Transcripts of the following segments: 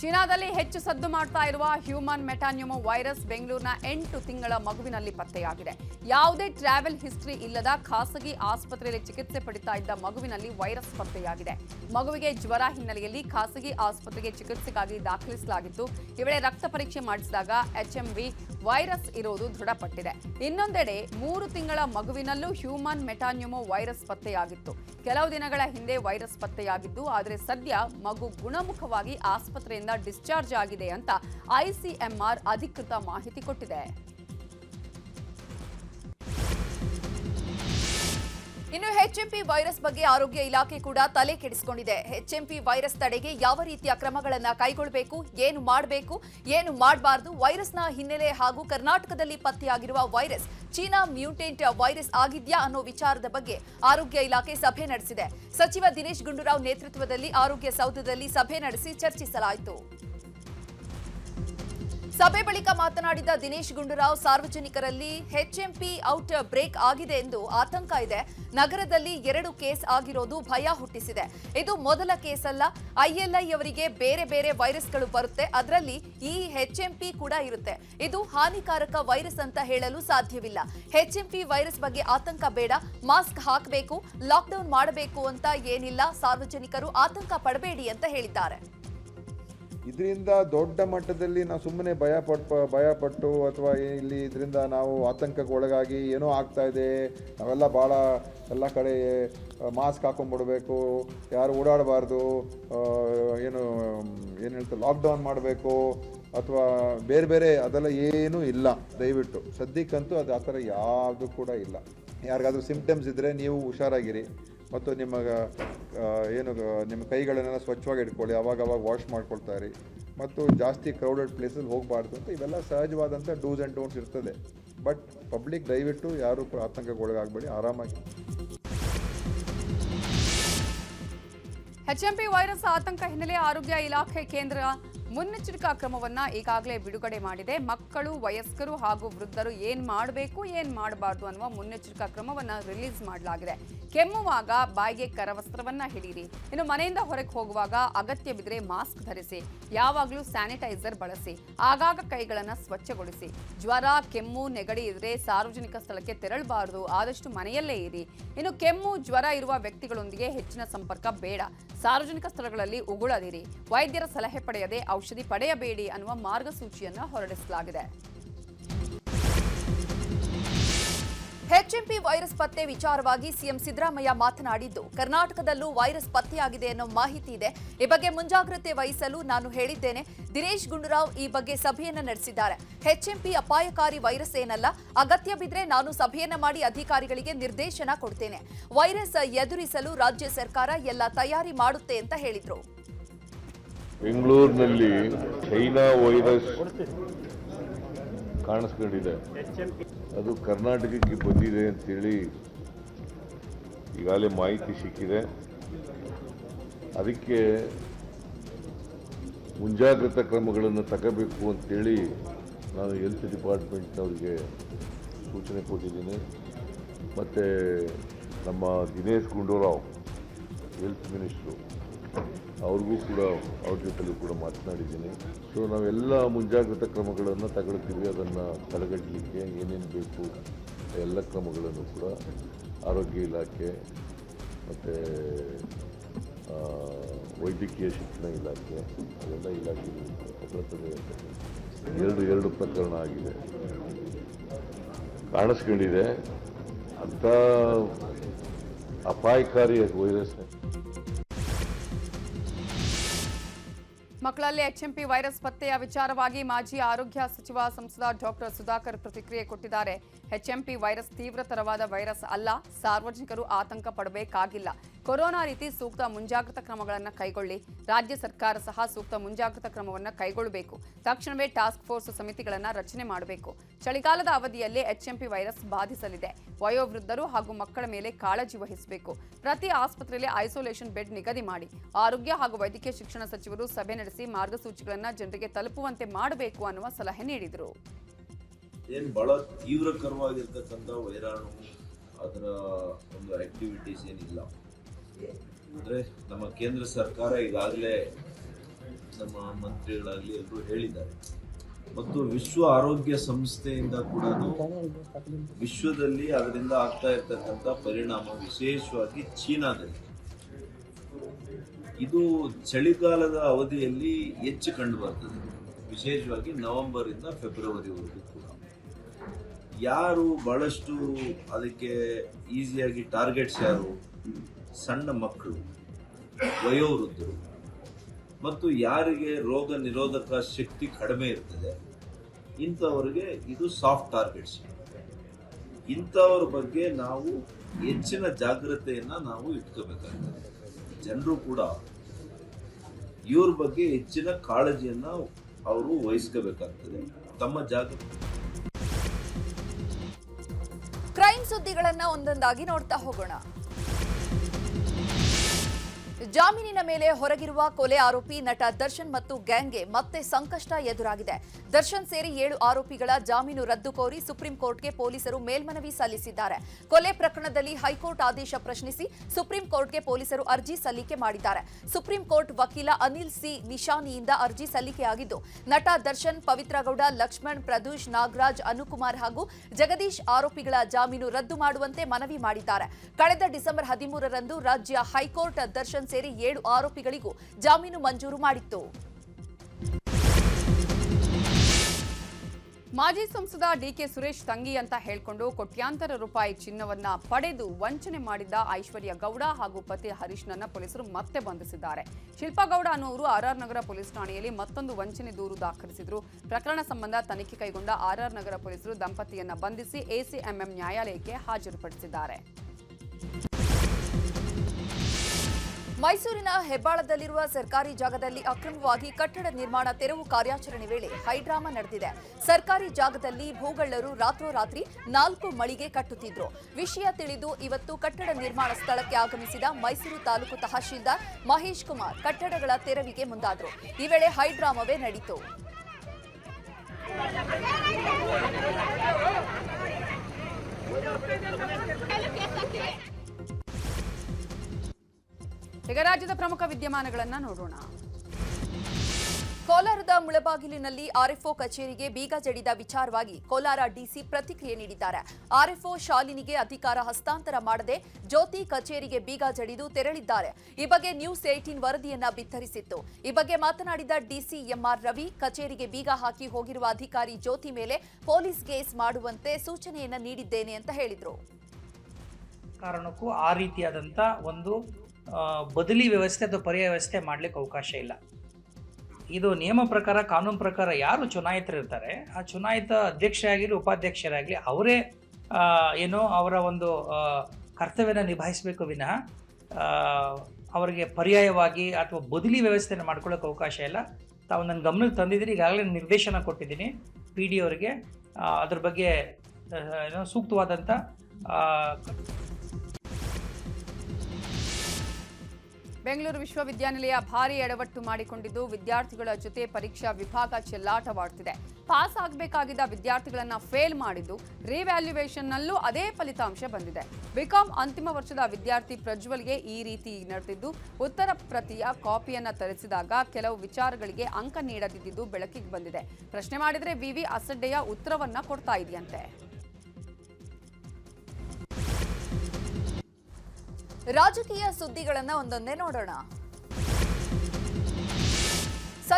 ಚೀನಾದಲ್ಲಿ ಹೆಚ್ಚು ಸದ್ದು ಮಾಡ್ತಾ ಇರುವ ಹ್ಯೂಮನ್ ಮೆಟಾನ್ಯೂಮೋ ವೈರಸ್ ಬೆಂಗಳೂರಿನ ಎಂಟು ತಿಂಗಳ ಮಗುವಿನಲ್ಲಿ ಪತ್ತೆಯಾಗಿದೆ. ಯಾವುದೇ ಟ್ರಾವೆಲ್ ಹಿಸ್ಟರಿ ಇಲ್ಲದ ಖಾಸಗಿ ಆಸ್ಪತ್ರೆಯಲ್ಲಿ ಚಿಕಿತ್ಸೆ ಪಡಿತಾ ಇದ್ದ ಮಗುವಿನಲ್ಲಿ ವೈರಸ್ ಪತ್ತೆಯಾಗಿದೆ. ಮಗುವಿಗೆ ಜ್ವರ ಹಿನ್ನೆಲೆಯಲ್ಲಿ ಖಾಸಗಿ ಆಸ್ಪತ್ರೆಗೆ ಚಿಕಿತ್ಸೆಗಾಗಿ ದಾಖಲಿಸಲಾಗಿತ್ತು. ಈ ವೇಳೆ ರಕ್ತ ಪರೀಕ್ಷೆ ಮಾಡಿಸಿದಾಗ ಎಚ್ಎಂವಿ ವೈರಸ್ ಇರುವುದು ದೃಢಪಟ್ಟಿದೆ. ಇನ್ನೊಂದೆಡೆ ಮೂರು ತಿಂಗಳ ಮಗುವಿನಲ್ಲೂ ಹ್ಯೂಮನ್ ಮೆಟಾನ್ಯೂಮೋ ವೈರಸ್ ಪತ್ತೆಯಾಗಿತ್ತು. ಕೆಲವು ದಿನಗಳ ಹಿಂದೆ ವೈರಸ್ ಪತ್ತೆಯಾಗಿದ್ದು, ಆದರೆ ಸದ್ಯ ಮಗು ಗುಣಮುಖವಾಗಿ ಆಸ್ಪತ್ರೆಯಿಂದ ಡಿಸ್ಚಾರ್ಜ್ ಆಗಿದೆ ಅಂತ ಐಸಿಎಂಆರ್ ಅಧಿಕೃತ ಮಾಹಿತಿ ಕೊಟ್ಟಿದೆ. ಇನ್ನು ಎಚ್ಎಂಪಿ ವೈರಸ್ ಬಗ್ಗೆ ಆರೋಗ್ಯ ಇಲಾಖೆ ಕೂಡ ತಲೆ ಕೆಡಿಸಿಕೊಂಡಿದೆ. ಎಚ್ಎಂಪಿ ವೈರಸ್ ತಡೆಗೆ ಯಾವ ರೀತಿಯ ಕ್ರಮಗಳನ್ನು ಕೈಗೊಳ್ಳಬೇಕು ಏನು ಮಾಡಬೇಕು, ಏನು ಮಾಡಬಾರದು, ವೈರಸ್ನ ಹಿನ್ನೆಲೆ ಹಾಗೂ ಕರ್ನಾಟಕದಲ್ಲಿ ಪತ್ತೆಯಾಗಿರುವ ವೈರಸ್, ಚೀನಾ ಮ್ಯೂಟೆಂಟ್ ವೈರಸ್ ಆಗಿದ್ಯಾ ಅನ್ನೋ ವಿಚಾರದ ಬಗ್ಗೆ ಆರೋಗ್ಯ ಇಲಾಖೆ ಸಭೆ ನಡೆಸಿದೆ. ಸಚಿವ ದಿನೇಶ್ ಗುಂಡೂರಾವ್ ನೇತೃತ್ವದಲ್ಲಿ ಆರೋಗ್ಯ ಸೌಧದಲ್ಲಿ ಸಭೆ ನಡೆಸಿ ಚರ್ಚಿಸಲಾಯಿತು. ಸಭೆ ಬಳಿಕ ಮಾತನಾಡಿದ ದಿನೇಶ್ ಗುಂಡೂರಾವ್, ಸಾರ್ವಜನಿಕರಲ್ಲಿ ಎಚ್ಎಂಪಿ ಔಟ್ ಬ್ರೇಕ್ ಆಗಿದೆ ಎಂದು ಆತಂಕ ಇದೆ. ನಗರದಲ್ಲಿ ಎರಡು ಕೇಸ್ ಆಗಿರೋದು ಭಯ ಹುಟ್ಟಿಸಿದೆ. ಇದು ಮೊದಲ ಕೇಸ್ ಅಲ್ಲ ಐಎಲ್ಐ ಅವರಿಗೆ ಬೇರೆ ಬೇರೆ ವೈರಸ್ಗಳು ಬರುತ್ತೆ. ಅದರಲ್ಲಿ ಈ ಎಚ್ಎಂಪಿ ಕೂಡ ಇರುತ್ತೆ. ಇದು ಹಾನಿಕಾರಕ ವೈರಸ್ ಅಂತ ಹೇಳಲು ಸಾಧ್ಯವಿಲ್ಲ. ಎಚ್ಎಂಪಿ ವೈರಸ್ ಬಗ್ಗೆ ಆತಂಕ ಬೇಡ. ಮಾಸ್ಕ್ ಹಾಕಬೇಕು, ಲಾಕ್ಡೌನ್ ಮಾಡಬೇಕು ಅಂತ ಏನಿಲ್ಲ. ಸಾರ್ವಜನಿಕರು ಆತಂಕ ಪಡಬೇಡಿ ಅಂತ ಹೇಳಿದ್ದಾರೆ. ಇದರಿಂದ ದೊಡ್ಡ ಮಟ್ಟದಲ್ಲಿ ನಾವು ಸುಮ್ಮನೆ ಭಯ ಪಟ್ಟು ಭಯಪಟ್ಟು ಅಥವಾ ಇಲ್ಲಿ ಇದರಿಂದ ನಾವು ಆತಂಕಕ್ಕೆ ಒಳಗಾಗಿ ಏನೋ ಆಗ್ತಾ ಇದೆ. ನಾವೆಲ್ಲ ಭಾಳ ಎಲ್ಲ ಕಡೆ ಮಾಸ್ಕ್ ಹಾಕೊಂಡ್ಬಿಡ್ಬೇಕು ಯಾರು ಓಡಾಡಬಾರ್ದು. ಏನು ಏನು ಹೇಳ್ತಾರೆ ಲಾಕ್ಡೌನ್ ಮಾಡಬೇಕು. ಅಥವಾ ಬೇರೆ ಬೇರೆ ಅದೆಲ್ಲ ಏನೂ ಇಲ್ಲ. ದಯವಿಟ್ಟು. ಸದ್ಯಕ್ಕಂತೂ ಅದು ಆ ಥರ ಯಾವುದು ಕೂಡ ಇಲ್ಲ. ಯಾರಿಗಾದ್ರೂ ಸಿಂಪ್ಟಮ್ಸ್ ಇದ್ದರೆ ನೀವು ಹುಷಾರಾಗಿರಿ. ಮತ್ತು ನಿಮ್ಮ ಏನು, ನಿಮ್ಮ ಕೈಗಳನ್ನೆಲ್ಲ ಸ್ವಚ್ಛವಾಗಿ ಇಟ್ಕೊಳ್ಳಿ, ಅವಾಗ ವಾಶ್ ಮಾಡ್ಕೊಳ್ತಾ ಇರಿ. ಮತ್ತು ಜಾಸ್ತಿ ಕ್ರೌಡೆಡ್ ಪ್ಲೇಸಲ್ಲಿ ಹೋಗಬಾರ್ದು ಅಂತ ಇವೆಲ್ಲ ಸಹಜವಾದಂಥ ಡೂಸ್ ಆ್ಯಂಡ್ ಡೋಂಟ್ಸ್ ಇರ್ತದೆ. ಬಟ್ ಪಬ್ಲಿಕ್ ದಯವಿಟ್ಟು ಯಾರೂ ಕೂಡ ಎಚ್ ಆರಾಮಾಗಿ ಎಚ್ಎಂಪಿ ವೈರಸ್ ಆತಂಕ ಹಿನ್ನೆಲೆ ಆರೋಗ್ಯ ಇಲಾಖೆ ಕೇಂದ್ರ ಮುನ್ನೆಚ್ಚರಿಕಾ ಕ್ರಮವನ್ನ ಈಗಾಗಲೇ ಬಿಡುಗಡೆ ಮಾಡಿದೆ. ಮಕ್ಕಳು, ವಯಸ್ಕರು ಹಾಗೂ ವೃದ್ಧರು ಏನ್ ಮಾಡಬೇಕು, ಏನ್ ಮಾಡಬಾರ್ದು ಅನ್ನುವ ಮುನ್ನೆಚ್ಚರಿಕಾ ಕ್ರಮವನ್ನ ರಿಲೀಸ್ ಮಾಡಲಾಗಿದೆ. ಕೆಮ್ಮುವಾಗ ಬಾಯಿಗೆ ಕರವಸ್ತ್ರವನ್ನ ಹಿಡೀರಿ. ಇನ್ನು ಮನೆಯಿಂದ ಹೊರಗೆ ಹೋಗುವಾಗ ಅಗತ್ಯ ಬಿದ್ರೆ ಮಾಸ್ಕ್ ಧರಿಸಿ, ಯಾವಾಗಲೂ ಸ್ಯಾನಿಟೈಸರ್ ಬಳಸಿ, ಆಗಾಗ ಕೈಗಳನ್ನ ಸ್ವಚ್ಛಗೊಳಿಸಿ. ಜ್ವರ, ಕೆಮ್ಮು, ನೆಗಡಿ ಇದ್ರೆ ಸಾರ್ವಜನಿಕ ಸ್ಥಳಕ್ಕೆ ತೆರಳಬಾರದು, ಆದಷ್ಟು ಮನೆಯಲ್ಲೇ ಇರಿ. ಇನ್ನು ಕೆಮ್ಮು, ಜ್ವರ ಇರುವ ವ್ಯಕ್ತಿಗಳೊಂದಿಗೆ ಹೆಚ್ಚಿನ ಸಂಪರ್ಕ ಬೇಡ. ಸಾರ್ವಜನಿಕ ಸ್ಥಳಗಳಲ್ಲಿ ಉಗುಳದಿರಿ. ವೈದ್ಯರ ಸಲಹೆ ಪಡೆಯದೆ ಔಷಧಿ ಪಡೆಯಬೇಡಿ ಅನ್ನುವ ಮಾರ್ಗಸೂಚಿಯನ್ನು ಹೊರಡಿಸಲಾಗಿದೆ. ಎಚ್ಎಂಪಿ ವೈರಸ್ ಪತ್ತೆ ವಿಚಾರವಾಗಿ ಸಿಎಂ ಸಿದ್ದರಾಮಯ್ಯ ಮಾತನಾಡಿದ್ದು, ಕರ್ನಾಟಕದಲ್ಲೂ ವೈರಸ್ ಪತ್ತೆಯಾಗಿದೆ ಅನ್ನೋ ಮಾಹಿತಿ ಇದೆ. ಈ ಬಗ್ಗೆ ಮುಂಜಾಗ್ರತೆ ವಹಿಸಲು ನಾನು ಹೇಳಿದ್ದೇನೆ. ದಿನೇಶ್ ಗುಂಡೂರಾವ್ ಈ ಬಗ್ಗೆ ಸಭೆಯನ್ನ ನಡೆಸಿದ್ದಾರೆ. ಎಚ್ಎಂಪಿ ಅಪಾಯಕಾರಿ ವೈರಸ್ ಏನಲ್ಲ, ಅಗತ್ಯ ಬಿದ್ರೆ ನಾನು ಸಭೆಯನ್ನ ಮಾಡಿ ಅಧಿಕಾರಿಗಳಿಗೆ ನಿರ್ದೇಶನ ಕೊಡ್ತೇನೆ. ವೈರಸ್ ಎದುರಿಸಲು ರಾಜ್ಯ ಸರ್ಕಾರ ಎಲ್ಲ ತಯಾರಿ ಮಾಡುತ್ತೆ ಅಂತ ಹೇಳಿದ್ರು. ಬೆಂಗಳೂರಿನಲ್ಲಿ ಚೈನಾ ವೈರಸ್ ಕಾಣಿಸ್ಕೊಂಡಿದೆ. ಅದು ಕರ್ನಾಟಕಕ್ಕೆ ಬಂದಿದೆ ಅಂತೇಳಿ ಈಗಾಗಲೇ ಮಾಹಿತಿ ಸಿಕ್ಕಿದೆ. ಅದಕ್ಕೆ ಮುಂಜಾಗ್ರತಾ ಕ್ರಮಗಳನ್ನು ತಗೋಬೇಕು ಅಂತೇಳಿ ನಾನು ಹೆಲ್ತ್ ಡಿಪಾರ್ಟ್ಮೆಂಟ್ನವ್ರಿಗೆ ಸೂಚನೆ ಕೊಟ್ಟಿದ್ದೀನಿ. ಮತ್ತು ನಮ್ಮ ದಿನೇಶ್ ಗುಂಡೂರಾವ್, ಹೆಲ್ತ್ ಮಿನಿಸ್ಟ್ರು. ಅವ್ರಿಗೂ ಕೂಡ, ಅವ್ರ ಜೊತೆಲೂ ಕೂಡ ಮಾತನಾಡಿದ್ದೀನಿ. ಸೊ ನಾವೆಲ್ಲ ಮುಂಜಾಗ್ರತಾ ಕ್ರಮಗಳನ್ನು ತಗೊಳ್ತೀವಿ. ಅದನ್ನು ತಡೆಗಟ್ಟಲಿಕ್ಕೆ ಏನೇನು ಬೇಕು, ಎಲ್ಲ ಕ್ರಮಗಳನ್ನು ಕೂಡ ಆರೋಗ್ಯ ಇಲಾಖೆ ಮತ್ತು ವೈದ್ಯಕೀಯ ಶಿಕ್ಷಣ ಇಲಾಖೆ, ಅದೆಲ್ಲ ಇಲಾಖೆಗಳು ಎರಡು ಎರಡು ಪ್ರಕರಣ ಆಗಿದೆ. ಕಾಣಿಸ್ಕೊಂಡಿದೆ. ಅಂಥ ಅಪಾಯಕಾರಿ ವೈರಸ್. ಮಕ್ಕಳಲ್ಲಿ ಎಚ್ಎಂಪಿ ವೈರಸ್ ಪತ್ತೆಯ ವಿಚಾರವಾಗಿ ಮಾಜಿ ಆರೋಗ್ಯ ಸಚಿವ ಸಂಸದ ಡಾಕ್ಟರ್ ಸುಧಾಕರ್ ಪ್ರತಿಕ್ರಿಯೆ ಕೊಟ್ಟಿದ್ದಾರೆ. ಎಚ್ಎಂಪಿ ವೈರಸ್ ತೀವ್ರತರವಾದ ವೈರಸ್ ಅಲ್ಲ. ಸಾರ್ವಜನಿಕರು ಆತಂಕ ಪಡಬೇಕಾಗಿಲ್ಲ. ಕೊರೋನಾ ರೀತಿ ಸೂಕ್ತ ಮುಂಜಾಗ್ರತಾ ಕ್ರಮಗಳನ್ನು ಕೈಗೊಳ್ಳಿ. ರಾಜ್ಯ ಸರ್ಕಾರ ಸಹ ಸೂಕ್ತ ಮುಂಜಾಗ್ರತಾ ಕ್ರಮವನ್ನು ಕೈಗೊಳ್ಳಬೇಕು ತಕ್ಷಣವೇ ಟಾಸ್ಕ್ ಫೋರ್ಸ್ ಸಮಿತಿಗಳನ್ನು ರಚನೆ ಮಾಡಬೇಕು. ಚಳಿಗಾಲದ ಅವಧಿಯಲ್ಲಿ ಎಚ್ಎಂಪಿ ವೈರಸ್ ಬಾಧಿಸಲಿದೆ. ವಯೋವೃದ್ಧರು ಹಾಗೂ ಮಕ್ಕಳ ಮೇಲೆ ಕಾಳಜಿ ವಹಿಸಬೇಕು. ಪ್ರತಿ ಆಸ್ಪತ್ರೆಯಲ್ಲಿ ಐಸೋಲೇಷನ್ ಬೆಡ್ ನಿಗದಿ ಮಾಡಿ. ಆರೋಗ್ಯ ಹಾಗೂ ವೈದ್ಯಕೀಯ ಶಿಕ್ಷಣ ಸಚಿವರು ಸಭೆ ನಡೆಸಿ ಮಾರ್ಗಸೂಚಿಗಳನ್ನು ಜನರಿಗೆ ತಲುಪುವಂತೆ ಮಾಡಬೇಕು ಅನ್ನುವ ಸಲಹೆ ನೀಡಿದರು. ಏನು ಬಹಳ ತೀವ್ರಕರವಾಗಿರ್ತಕ್ಕಂಥ ವೈರಾಣು, ಅದರ ಒಂದು ಆಕ್ಟಿವಿಟೀಸ್ ಏನಿಲ್ಲ. ಅಂದರೆ ನಮ್ಮ ಕೇಂದ್ರ ಸರ್ಕಾರ ಈಗಾಗಲೇ ನಮ್ಮ ಮಂತ್ರಿಗಳಾಗಲಿ ಎಲ್ಲರೂ ಹೇಳಿದ್ದಾರೆ. ಮತ್ತು ವಿಶ್ವ ಆರೋಗ್ಯ ಸಂಸ್ಥೆಯಿಂದ ಕೂಡ ವಿಶ್ವದಲ್ಲಿ ಅದರಿಂದ ಆಗ್ತಾ ಇರ್ತಕ್ಕಂಥ ಪರಿಣಾಮ ವಿಶೇಷವಾಗಿ ಚೀನಾದಲ್ಲಿ. ಇದು ಚಳಿಗಾಲದ ಅವಧಿಯಲ್ಲಿ ಹೆಚ್ಚು ಕಂಡು ಬರ್ತದೆ. ವಿಶೇಷವಾಗಿ ನವೆಂಬರ್ ಇಂದ ಫೆಬ್ರವರಿವರೆಗೂ ಕೂಡ. ಯಾರು ಬಹಳಷ್ಟು ಅದಕ್ಕೆ ಈಸಿಯಾಗಿ ಟಾರ್ಗೆಟ್ಸ್ ಯಾರು? ಸಣ್ಣ ಮಕ್ಕಳು, ವಯೋವೃದ್ಧರು. ಮತ್ತು ಯಾರಿಗೆ ರೋಗ ನಿರೋಧಕ ಶಕ್ತಿ ಕಡಿಮೆ ಇರ್ತದೆ, ಇಂಥವರಿಗೆ ಇದು ಸಾಫ್ಟ್ ಟಾರ್ಗೆಟ್ಸ್ ಇಂಥವ್ರ ಬಗ್ಗೆ ನಾವು ಹೆಚ್ಚಿನ ಜಾಗ್ರತೆಯನ್ನು ನಾವು ಇಟ್ಕೋಬೇಕಾಗ್ತದೆ. ಜನರು ಕೂಡ ಇವ್ರ ಬಗ್ಗೆ ಹೆಚ್ಚಿನ ಕಾಳಜಿಯನ್ನು ಅವರು ವಹಿಸ್ಕೋಬೇಕಾಗ್ತದೆ. ತಮ್ಮ ಜಾಗೃತಿ ಕ್ರೈಮ್ ಸುದ್ದಿಗಳನ್ನ ಒಂದೊಂದಾಗಿ ನೋಡ್ತಾ ಹೋಗೋಣ. ಜಾಮೀನಿನ ಮೇಲೆ ಹೊರಗಿರುವ ಕೊಲೆ ಆರೋಪಿ ನಟ ದರ್ಶನ್ ಮತ್ತು ಗ್ಯಾಂಗ್ಗೆ ಮತ್ತೆ ಸಂಕಷ್ಟ ಎದುರಾಗಿದೆ. ದರ್ಶನ್ ಸೇರಿ ಏಳು ಆರೋಪಿಗಳ ಜಾಮೀನು ರದ್ದು ಕೋರಿ ಸುಪ್ರೀಂ ಕೋರ್ಟ್ಗೆ ಪೊಲೀಸರು ಮೇಲ್ಮನವಿ ಸಲ್ಲಿಸಿದ್ದಾರೆ. ಕೊಲೆ ಪ್ರಕರಣದಲ್ಲಿ ಹೈಕೋರ್ಟ್ ಆದೇಶ ಪ್ರಶ್ನಿಸಿ ಸುಪ್ರೀಂ ಕೋರ್ಟ್ಗೆ ಪೊಲೀಸರು ಅರ್ಜಿ ಸಲ್ಲಿಕೆ ಮಾಡಿದ್ದಾರೆ. ಸುಪ್ರೀಂ ಕೋರ್ಟ್ ವಕೀಲ ಅನಿಲ್ ಸಿ ನಿಶಾನಿಯಿಂದ ಅರ್ಜಿ ಸಲ್ಲಿಕೆಯಾಗಿದ್ದು, ನಟ ದರ್ಶನ್, ಪವಿತ್ರಗೌಡ, ಲಕ್ಷ್ಮಣ್, ಪ್ರದೂಷ್, ನಾಗರಾಜ್, ಅನುಕುಮಾರ್ ಹಾಗೂ ಜಗದೀಶ್ ಆರೋಪಿಗಳ ಜಾಮೀನು ರದ್ದು ಮಾಡುವಂತೆ ಮನವಿ ಮಾಡಿದ್ದಾರೆ. ಕಳೆದ ಡಿಸೆಂಬರ್ ಹದಿಮೂರರಂದು ರಾಜ್ಯ ಹೈಕೋರ್ಟ್ ದರ್ಶನ್ ಸೇರಿ ಏಳು ಆರೋಪಿಗಳಿಗೂ ಜಾಮೀನು ಮಂಜೂರು ಮಾಡಿತ್ತು. ಮಾಜಿ ಸಂಸದ ಡಿಕೆ ಸುರೇಶ್ ತಂಗಿ ಅಂತ ಹೇಳಿಕೊಂಡು ಕೋಟ್ಯಾಂತರ ರೂಪಾಯಿ ಚಿನ್ನವನ್ನ ಪಡೆದು ವಂಚನೆ ಮಾಡಿದ್ದ ಐಶ್ವರ್ಯ ಗೌಡ ಹಾಗೂ ಪತಿ ಹರೀಶ್ನನ್ನ ಪೊಲೀಸರು ಮತ್ತೆ ಬಂಧಿಸಿದ್ದಾರೆ. ಶಿಲ್ಪಾ ಗೌಡ ಅನ್ನೋರು ಆರ್ಆರ್ ನಗರ ಪೊಲೀಸ್ ಠಾಣೆಯಲ್ಲಿ ಮತ್ತೊಂದು ವಂಚನೆ ದೂರು ದಾಖಲಿಸಿದ್ರು. ಪ್ರಕರಣ ಸಂಬಂಧ ತನಿಖೆ ಕೈಗೊಂಡ ಆರ್ಆರ್ ನಗರ ಪೊಲೀಸರು ದಂಪತಿಯನ್ನ ಬಂಧಿಸಿ ಎಸಿಎಂಎಂ ನ್ಯಾಯಾಲಯಕ್ಕೆ ಹಾಜರುಪಡಿಸಿದ್ದಾರೆ. ಮೈಸೂರಿನ ಹೆಬ್ಬಾಳದಲ್ಲಿರುವ ಸರ್ಕಾರಿ ಜಾಗದಲ್ಲಿ ಅಕ್ರಮವಾಗಿ ಕಟ್ಟಡ ನಿರ್ಮಾಣ ತೆರವು ಕಾರ್ಯಾಚರಣೆ ವೇಳೆ ಹೈಡ್ರಾಮಾ ನಡೆದಿದೆ. ಸರ್ಕಾರಿ ಜಾಗದಲ್ಲಿ ಭೂಗಳ್ಳರು ರಾತ್ರೋರಾತ್ರಿ ನಾಲ್ಕು ಮಳಿಗೆ ಕಟ್ಟುತ್ತಿದ್ರು. ವಿಷಯ ತಿಳಿದು ಇವತ್ತು ಕಟ್ಟಡ ನಿರ್ಮಾಣ ಸ್ಥಳಕ್ಕೆ ಆಗಮಿಸಿದ ಮೈಸೂರು ತಾಲೂಕು ತಹಶೀಲ್ದಾರ್ ಮಹೇಶ್ ಕುಮಾರ್ ಕಟ್ಟಡಗಳ ತೆರವಿಗೆ ಮುಂದಾದರು. ಈ ವೇಳೆ ಹೈಡ್ರಾಮವೇ ನಡೀತು. ಈಗ ರಾಜ್ಯದ ಪ್ರಮುಖ ವಿದ್ಯಮಾನಗಳನ್ನ ನೋಡೋಣ. ಕೋಲಾರದ ಮುಳಬಾಗಿಲಿನಲ್ಲಿ ಆರ್ಎಫ್ಒ ಕಚೇರಿಗೆ ಬೀಗ ಜಡಿದ ವಿಚಾರವಾಗಿ ಕೋಲಾರ ಡಿಸಿ ಪ್ರತಿಕ್ರಿಯೆ ನೀಡಿದ್ದಾರೆ. ಆರ್ಎಫ್ಒ ಶಾಲಿನಿಗೆ ಅಧಿಕಾರ ಹಸ್ತಾಂತರ ಮಾಡದೆ ಜ್ಯೋತಿ ಕಚೇರಿಗೆ ಬೀಗ ಜಡಿದು ತೆರಳಿದ್ದಾರೆ. ಈ ಬಗ್ಗೆ ನ್ಯೂಸ್ ಏಟೀನ್ ವರದಿಯನ್ನ ಬಿತ್ತರಿಸಿತ್ತು. ಈ ಬಗ್ಗೆ ಮಾತನಾಡಿದ ಡಿಸಿ ಎಂಆರ್ ರವಿ, ಕಚೇರಿಗೆ ಬೀಗ ಹಾಕಿ ಹೋಗಿರುವ ಅಧಿಕಾರಿ ಜ್ಯೋತಿ ಮೇಲೆ ಪೊಲೀಸ್ ಕೇಸ್ ಮಾಡುವಂತೆ ಸೂಚನೆಯನ್ನ ನೀಡಿದ್ದೇನೆ ಅಂತ ಹೇಳಿದರು. ಕಾರಣಕ್ಕೂ ಆ ರೀತಿಯಾದಂತ ಒಂದು ಬದಲಿ ವ್ಯವಸ್ಥೆ ಅಥವಾ ಪರ್ಯಾಯ ವ್ಯವಸ್ಥೆ ಮಾಡಲಿಕ್ಕೆ ಅವಕಾಶ ಇಲ್ಲ. ಇದು ನಿಯಮ ಪ್ರಕಾರ, ಕಾನೂನು ಪ್ರಕಾರ ಯಾರು ಚುನಾಯಿತರಿರ್ತಾರೆ, ಆ ಚುನಾಯಿತ ಅಧ್ಯಕ್ಷರಾಗಲಿ, ಉಪಾಧ್ಯಕ್ಷರಾಗಲಿ ಅವರೇ ಏನೋ ಅವರ ಒಂದು ಕರ್ತವ್ಯನ ನಿಭಾಯಿಸಬೇಕು ವಿನಃ ಅವರಿಗೆ ಪರ್ಯಾಯವಾಗಿ ಅಥವಾ ಬದಲಿ ವ್ಯವಸ್ಥೆಯನ್ನು ಮಾಡ್ಕೊಳ್ಳೋಕೆ ಅವಕಾಶ ಇಲ್ಲ. ತಾವು ನನ್ನ ಗಮನಕ್ಕೆ ತಂದಿದ್ದೀನಿ ಈಗಾಗಲೇ ನಿರ್ದೇಶನ ಕೊಟ್ಟಿದ್ದೀನಿ ಪಿ ಡಿ ಅವರಿಗೆ. ಅದ್ರ ಬಗ್ಗೆ ಏನೋ ಸೂಕ್ತವಾದಂಥ ಬೆಂಗಳೂರು ವಿಶ್ವವಿದ್ಯಾನಿಲಯ ಭಾರಿ ಎಡವಟ್ಟು ಮಾಡಿಕೊಂಡಿದ್ದು ವಿದ್ಯಾರ್ಥಿಗಳ ಜೊತೆ ಪರೀಕ್ಷಾ ವಿಭಾಗ ಚೆಲ್ಲಾಟವಾಡುತ್ತಿದೆ ಪಾಸ್ ಆಗಬೇಕಾಗಿದ್ದ ವಿದ್ಯಾರ್ಥಿಗಳನ್ನ ಫೇಲ್ ಮಾಡಿದ್ದು ರಿವ್ಯಾಲ್ಯೂಯೇಷನ್ನಲ್ಲೂ ಅದೇ ಫಲಿತಾಂಶ ಬಂದಿದೆ. ಬಿಕಾಂ ಅಂತಿಮ ವರ್ಷದ ವಿದ್ಯಾರ್ಥಿ ಪ್ರಜ್ವಲ್ಗೆ ಈ ರೀತಿ ನಡೆದಿದ್ದು, ಉತ್ತರ ಪ್ರತಿಯ ಕಾಪಿಯನ್ನ ತರಿಸಿದಾಗ ಕೆಲವು ವಿಚಾರಗಳಿಗೆ ಅಂಕ ನೀಡದಿದ್ದು ಬೆಳಕಿಗೆ ಬಂದಿದೆ. ಪ್ರಶ್ನೆ ಮಾಡಿದರೆ ವಿವಿ ಅಸಡ್ಡೆಯ ಉತ್ತರವನ್ನ ಕೊಡ್ತಾ ಇದೆಯಂತೆ. ರಾಜಕೀಯ ಸುದ್ದಿಗಳನ್ನ ಒಂದೊಂದೇ ನೋಡೋಣ.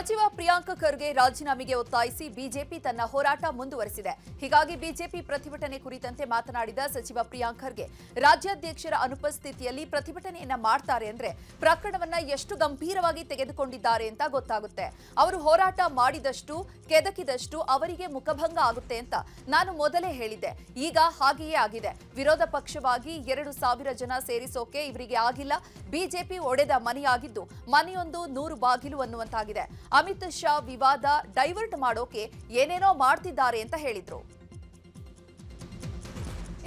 ಸಚಿವ ಪ್ರಿಯಾಂಕ ಖರ್ಗೆ ರಾಜೀನಾಮೆಗೆ ಒತ್ತಾಯಿಸಿ ಬಿಜೆಪಿ ತನ್ನ ಹೋರಾಟ ಮುಂದುವರೆಸಿದೆ. ಹೀಗಾಗಿ ಬಿಜೆಪಿ ಪ್ರತಿಭಟನೆ ಕುರಿತಂತೆ ಮಾತನಾಡಿದ ಸಚಿವ ಪ್ರಿಯಾಂಕ್ ಖರ್ಗೆ, ರಾಜ್ಯಾಧ್ಯಕ್ಷರ ಅನುಪಸ್ಥಿತಿಯಲ್ಲಿ ಪ್ರತಿಭಟನೆಯನ್ನ ಮಾಡ್ತಾರೆ ಅಂದ್ರೆ ಪ್ರಕರಣವನ್ನ ಎಷ್ಟು ಗಂಭೀರವಾಗಿ ತೆಗೆದುಕೊಂಡಿದ್ದಾರೆ ಅಂತ ಗೊತ್ತಾಗುತ್ತೆ. ಅವರು ಹೋರಾಟ ಮಾಡಿದಷ್ಟು, ಕೆದಕಿದಷ್ಟು ಅವರಿಗೆ ಮುಖಭಂಗ ಆಗುತ್ತೆ ಅಂತ ನಾನು ಮೊದಲೇ ಹೇಳಿದ್ದೆ. ಈಗ ಹಾಗೆಯೇ ಆಗಿದೆ. ವಿರೋಧ ಪಕ್ಷವಾಗಿ ಎರಡು ಸಾವಿರ ಜನ ಸೇರಿಸೋಕೆ ಇವರಿಗೆ ಆಗಿಲ್ಲ. ಬಿಜೆಪಿ ಒಡೆದ ಮನೆಯಾಗಿದ್ದು ಮನೆಯೊಂದು ನೂರು ಬಾಗಿಲು ಅನ್ನುವಂತಾಗಿದೆ. ಅಮಿತ್ ಶಾ ವಿವಾದ ಡೈವರ್ಟ್ ಮಾಡೋಕೆ ಏನೇನೋ ಮಾಡ್ತಿದ್ದಾರೆ ಅಂತ ಹೇಳಿದ್ರು.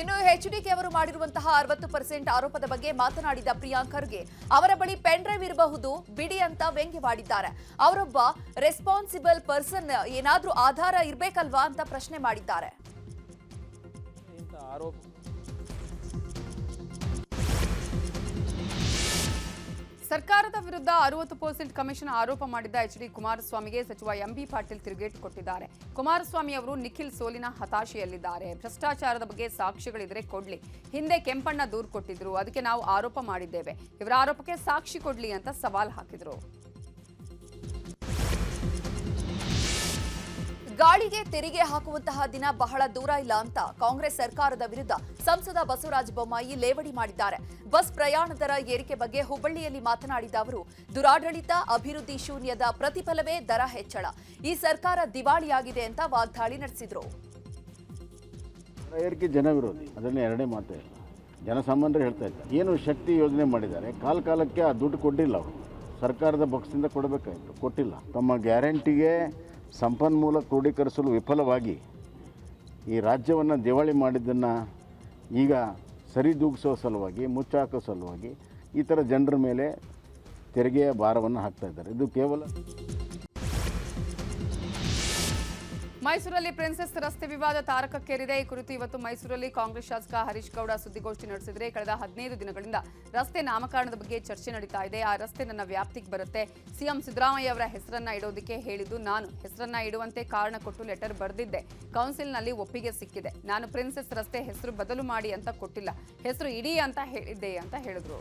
ಇನ್ನು ಎಚ್ಡಿಕೆ ಅವರು ಮಾಡಿರುವಂತಹ ಅರವತ್ತು ಪರ್ಸೆಂಟ್ ಆರೋಪದ ಬಗ್ಗೆ ಮಾತನಾಡಿದ ಪ್ರಿಯಾಂಕ್ ಖರ್ಗೆ, ಅವರ ಬಳಿ ಪೆನ್ ಡ್ರೈವ್ ಇರಬಹುದು, ಬಿಡಿ ಅಂತ ವ್ಯಂಗ್ಯವಾಡಿದ್ದಾರೆ ಅವರೊಬ್ಬ ರೆಸ್ಪಾನ್ಸಿಬಲ್ ಪರ್ಸನ್ ಏನಾದರೂ ಆಧಾರ ಇರಬೇಕಲ್ವಾ ಅಂತ ಪ್ರಶ್ನೆ ಮಾಡಿದ್ದಾರೆ. ಸರ್ಕಾರದ ವಿರುದ್ಧ ಅರವತ್ತು ಪರ್ಸೆಂಟ್ ಕಮಿಷನ್ ಆರೋಪ ಮಾಡಿದ್ದ ಎಚ್ ಡಿ ಕುಮಾರಸ್ವಾಮಿಗೆ ಸಚಿವ ಎಂಬಿ ಪಾಟೀಲ್ ತಿರುಗೇಟು ಕೊಟ್ಟಿದ್ದಾರೆ. ಕುಮಾರಸ್ವಾಮಿ ಅವರು ನಿಖಿಲ್ ಸೋಲಿನ ಹತಾಶೆಯಲ್ಲಿದ್ದಾರೆ. ಭ್ರಷ್ಟಾಚಾರದ ಬಗ್ಗೆ ಸಾಕ್ಷ್ಯಗಳಿದ್ರೆ ಕೊಡ್ಲಿ. ಹಿಂದೆ ಕೆಂಪಣ್ಣ ದೂರು ಕೊಟ್ಟಿದ್ರು. ಅದಕ್ಕೆ ನಾವು ಆರೋಪ ಮಾಡಿದ್ದೇವೆ. ಇವರ ಆರೋಪಕ್ಕೆ ಸಾಕ್ಷಿ ಕೊಡ್ಲಿ ಅಂತ ಸವಾಲ್ ಹಾಕಿದ್ರು. ಗಾಳಿಗೆ ತೆರಿಗೆ ಹಾಕುವಂತಹ ದಿನ ಬಹಳ ದೂರ ಇಲ್ಲ ಅಂತ ಕಾಂಗ್ರೆಸ್ ಸರ್ಕಾರದ ವಿರುದ್ಧ ಸಂಸದ ಬಸವರಾಜ ಬೊಮ್ಮಾಯಿ ಲೇವಡಿ ಮಾಡಿದ್ದಾರೆ. ಬಸ್ ಪ್ರಯಾಣ ದರ ಏರಿಕೆ ಬಗ್ಗೆ ಹುಬ್ಬಳ್ಳಿಯಲ್ಲಿ ಮಾತನಾಡಿದ ಅವರು, ದುರಾಡಳಿತ ಅಭಿವೃದ್ಧಿ ಶೂನ್ಯದ ಪ್ರತಿಫಲವೇ ದರ ಹೆಚ್ಚಳ. ಈ ಸರ್ಕಾರ ದಿವಾಳಿಯಾಗಿದೆ ಅಂತ ವಾಗ್ದಾಳಿ ನಡೆಸಿದ್ರು. ದರ ಏರಿಕೆ ಜನ ವಿರೋಧಿ ಅದರಲ್ಲಿ ಎರಡೇ ಮಾತೇ ಜನಸಾಮಾನ್ಯರು ಹೇಳ್ತಾ ಇದ್ದಾರೆ. ಏನು ಶಕ್ತಿ ಯೋಜನೆ ಮಾಡಿದ್ದಾರೆ ಕಾಲ ಕಾಲಕ್ಕೆ ಆ ದುಡ್ಡು ಕೊಟ್ಟಿಲ್ಲ ಅವರು. ಸರ್ಕಾರದ ಬಕ್ಸಿಂದ ಕೊಡಬೇಕಾಯಿತು, ಕೊಟ್ಟಿಲ್ಲ. ತಮ್ಮ ಗ್ಯಾರಂಟಿಗೆ ಸಂಪನ್ಮೂಲ ಕ್ರೋಢೀಕರಿಸಲು ವಿಫಲವಾಗಿ ಈ ರಾಜ್ಯವನ್ನು ದಿವಾಳಿ ಮಾಡಿದ್ದನ್ನು ಈಗ ಸರಿದೂಗಿಸೋ ಸಲುವಾಗಿ, ಮುಚ್ಚಾಕೋ ಸಲುವಾಗಿ ಈ ಥರ ಜನರ ಮೇಲೆ ತೆರಿಗೆಯ ಭಾರವನ್ನು ಹಾಕ್ತಾ ಇದ್ದಾರೆ. ಇದು ಕೇವಲ ಮೈಸೂರಲ್ಲಿ ಪ್ರಿನ್ಸೆಸ್ ರಸ್ತೆ ವಿವಾದ ತಾರಕಕ್ಕೇರಿದೆ. ಈ ಕುರಿತು ಇವತ್ತು ಮೈಸೂರಲ್ಲಿ ಕಾಂಗ್ರೆಸ್ ಶಾಸಕ ಹರೀಶ್ ಗೌಡ ಸುದ್ದಿಗೋಷ್ಠಿ ನಡೆಸಿದರೆ ಕಳೆದ ಹದಿನೈದು ದಿನಗಳಿಂದ ರಸ್ತೆ ನಾಮಕರಣದ ಬಗ್ಗೆ ಚರ್ಚೆ ನಡೀತಾ ಇದೆ. ಆ ರಸ್ತೆ ನನ್ನ ವ್ಯಾಪ್ತಿಗೆ ಬರುತ್ತೆ. ಸಿಎಂ ಸಿದ್ದರಾಮಯ್ಯ ಅವರ ಹೆಸರನ್ನ ಇಡೋದಕ್ಕೆ ಹೇಳಿದ್ದು ನಾನು. ಹೆಸರನ್ನ ಇಡುವಂತೆ ಕಾರಣ ಕೊಟ್ಟು ಲೆಟರ್ ಬರೆದಿದ್ದೆ. ಕೌನ್ಸಿಲ್ನಲ್ಲಿ ಒಪ್ಪಿಗೆ ಸಿಕ್ಕಿದೆ. ನಾನು ಪ್ರಿನ್ಸೆಸ್ ರಸ್ತೆ ಹೆಸರು ಬದಲು ಮಾಡಿ ಅಂತ ಕೊಟ್ಟಿಲ್ಲ. ಹೆಸರು ಇಡಿ ಅಂತ ಹೇಳಿದ್ದೆ ಅಂತ ಹೇಳಿದ್ರು.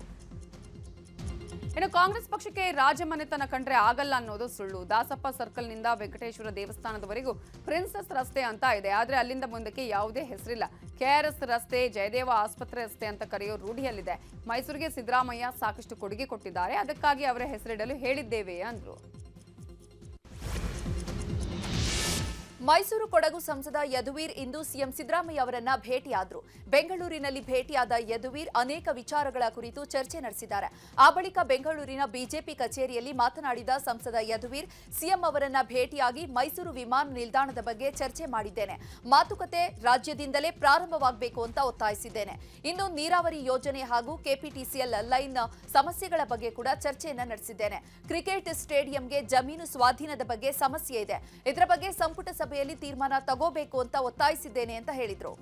ಇನ್ನು ಕಾಂಗ್ರೆಸ್ ಪಕ್ಷಕ್ಕೆ ರಾಜಮನೆತನ ಕಂಡ್ರೆ ಆಗಲ್ಲ ಅನ್ನೋದು ಸುಳ್ಳು. ದಾಸಪ್ಪ ಸರ್ಕಲ್ನಿಂದ ವೆಂಕಟೇಶ್ವರ ದೇವಸ್ಥಾನದವರೆಗೂ ಪ್ರಿನ್ಸಸ್ ರಸ್ತೆ ಅಂತ ಇದೆ. ಆದ್ರೆ ಅಲ್ಲಿಂದ ಮುಂದಕ್ಕೆ ಯಾವುದೇ ಹೆಸರಿಲ್ಲ. ಕೆಆರ್ಎಸ್ ರಸ್ತೆ, ಜಯದೇವ ಆಸ್ಪತ್ರೆ ರಸ್ತೆ ಅಂತ ಕರೆಯೋ ರೂಢಿಯಲ್ಲಿದೆ. ಮೈಸೂರಿಗೆ ಸಿದ್ದರಾಮಯ್ಯ ಸಾಕಷ್ಟು ಕೊಡುಗೆ ಕೊಟ್ಟಿದ್ದಾರೆ. ಅದಕ್ಕಾಗಿ ಅವರ ಹೆಸರಿಡಲು ಹೇಳಿದ್ದೇವೆ ಅಂದ್ರು. ಮೈಸೂರು ಕೊಡಗು ಸಂಸದ ಯದುವೀರ್ ಇಂದು ಸಿಎಂ ಸಿದ್ದರಾಮಯ್ಯ ಅವರನ್ನ ಭೇಟಿಯಾದರು. ಬೆಂಗಳೂರಿನಲ್ಲಿ ಭೇಟಿಯಾದ ಯದುವೀರ್ ಅನೇಕ ವಿಚಾರಗಳ ಕುರಿತು ಚರ್ಚೆ ನಡೆಸಿದ್ದಾರೆ. ಆ ಬಳಿಕ ಬೆಂಗಳೂರಿನ ಬಿಜೆಪಿ ಕಚೇರಿಯಲ್ಲಿ ಮಾತನಾಡಿದ ಸಂಸದ ಯದುವೀರ್, ಸಿಎಂ ಅವರನ್ನ ಭೇಟಿಯಾಗಿ ಮೈಸೂರು ವಿಮಾನ ನಿಲ್ದಾಣದ ಬಗ್ಗೆ ಚರ್ಚೆ ಮಾಡಿದ್ದೇನೆ. ಮಾತುಕತೆ ರಾಜ್ಯದಿಂದಲೇ ಪ್ರಾರಂಭವಾಗಬೇಕು ಅಂತ ಒತ್ತಾಯಿಸಿದ್ದೇನೆ. ಇನ್ನು ನೀರಾವರಿ ಯೋಜನೆ ಹಾಗೂ ಕೆಪಿಟಿಸಿಎಲ್ ಲೈನ್ ಸಮಸ್ಯೆಗಳ ಬಗ್ಗೆ ಕೂಡ ಚರ್ಚೆಯನ್ನ ನಡೆಸಿದ್ದೇನೆ. ಕ್ರಿಕೆಟ್ ಸ್ಟೇಡಿಯಂಗೆ ಜಮೀನು ಸ್ವಾಧೀನದ ಬಗ್ಗೆ ಸಮಸ್ಯೆ ಇದೆ. ಇದರ ಬಗ್ಗೆ ಸಂಪುಟ ಸಭೆಯಲ್ಲಿ ತೀರ್ಮಾನ ತಗೋಬೇಕು ಅಂತ ಒತ್ತಾಯಿಸಿದ್ದೇನೆ ಅಂತ ಹೇಳಿದರು.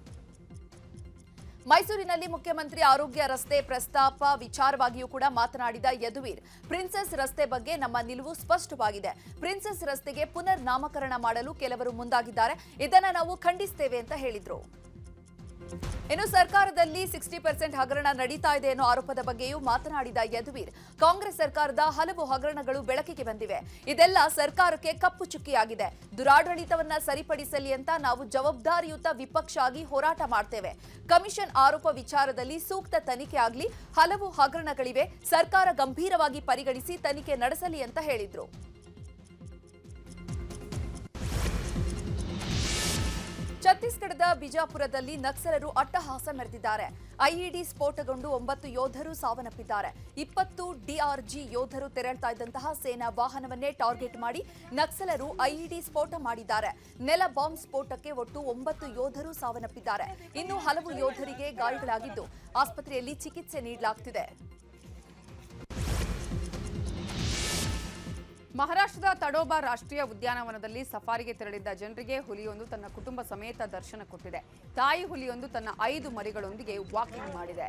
ಮೈಸೂರಿನಲ್ಲಿ ಮುಖ್ಯಮಂತ್ರಿ ಆರೋಗ್ಯ ರಸ್ತೆ ಪ್ರಸ್ತಾಪ ವಿಚಾರವಾಗಿಯೂ ಕೂಡ ಮಾತನಾಡಿದ ಯದುವೀರ್. ಪ್ರಿನ್ಸೆಸ್ ರಸ್ತೆ ಬಗ್ಗೆ ನಮ್ಮ ನಿಲುವು ಸ್ಪಷ್ಟವಾಗಿದೆ. ಪ್ರಿನ್ಸೆಸ್ ರಸ್ತೆಗೆ ಪುನರ್ ನಾಮಕರಣ ಮಾಡಲು ಕೆಲವರು ಮುಂದಾಗಿದ್ದಾರೆ. ಇದನ್ನು ನಾವು ಖಂಡಿಸ್ತೇವೆ ಅಂತ ಹೇಳಿದ್ರು. ಇನ್ನು ಸರ್ಕಾರದಲ್ಲಿ ಸಿಕ್ಸ್ಟಿ ಪರ್ಸೆಂಟ್ ಹಗರಣ ನಡೀತಾ ಇದೆ ಅನ್ನೋ ಆರೋಪದ ಬಗ್ಗೆಯೂ ಮಾತನಾಡಿದ ಯದುವೀರ್. ಕಾಂಗ್ರೆಸ್ ಸರ್ಕಾರದ ಹಲವು ಹಗರಣಗಳು ಬೆಳಕಿಗೆ ಬಂದಿವೆ. ಇದೆಲ್ಲ ಸರ್ಕಾರಕ್ಕೆ ಕಪ್ಪು ಚುಕ್ಕಿಯಾಗಿದೆ. ದುರಾಡಳಿತವನ್ನ ಸರಿಪಡಿಸಲಿ ಅಂತ ನಾವು ಜವಾಬ್ದಾರಿಯುತ ವಿಪಕ್ಷ ಆಗಿ ಹೋರಾಟ ಮಾಡ್ತೇವೆ. ಕಮಿಷನ್ ಆರೋಪ ವಿಚಾರದಲ್ಲಿ ಸೂಕ್ತ ತನಿಖೆ ಆಗಲಿ, ಹಲವು ಹಗರಣಗಳಿವೆ. ಸರ್ಕಾರ ಗಂಭೀರವಾಗಿ ಪರಿಗಣಿಸಿ ತನಿಖೆ ನಡೆಸಲಿ ಅಂತ ಹೇಳಿದ್ರು. ಛತ್ತೀಸ್ಗಢದ ಬಿಜಾಪುರದಲ್ಲಿ ನಕ್ಸಲರು ಅಟ್ಟಹಾಸ ಮೆರೆದಿದ್ದಾರೆ ಐಇಡಿ ಸ್ಫೋಟಗೊಂಡು ಒಂಬತ್ತು ಯೋಧರು ಸಾವನ್ನಪ್ಪಿದ್ದಾರೆ. ಇಪ್ಪತ್ತು ಡಿಆರ್ಜಿ ಯೋಧರು ತೆರಳ್ತಾ ಇದ್ದಂತಹ ಸೇನಾ ವಾಹನವನ್ನೇ ಟಾರ್ಗೆಟ್ ಮಾಡಿ ನಕ್ಸಲರು ಐಇಡಿ ಸ್ಫೋಟ ಮಾಡಿದ್ದಾರೆ. ನೆಲ ಬಾಂಬ್ ಸ್ಫೋಟಕ್ಕೆ ಒಟ್ಟು ಒಂಬತ್ತು ಯೋಧರು ಸಾವನ್ನಪ್ಪಿದ್ದಾರೆ. ಇನ್ನು ಹಲವು ಯೋಧರಿಗೆ ಗಾಯಗಳಾಗಿದ್ದು ಆಸ್ಪತ್ರೆಯಲ್ಲಿ ಚಿಕಿತ್ಸೆ ನೀಡಲಾಗ್ತಿದೆ. ಮಹಾರಾಷ್ಟ್ರದ ತಡೋಬಾ ರಾಷ್ಟ್ರೀಯ ಉದ್ಯಾನವನದಲ್ಲಿ ಸಫಾರಿಗೆ ತೆರಳಿದ್ದ ಜನರಿಗೆ ಹುಲಿಯೊಂದು ತನ್ನ ಕುಟುಂಬ ಸಮೇತ ದರ್ಶನ ಕೊಟ್ಟಿದೆ. ತಾಯಿ ಹುಲಿಯೊಂದು ತನ್ನ ಐದು ಮರಿಗಳೊಂದಿಗೆ ವಾಕಿಂಗ್ ಮಾಡಿದೆ.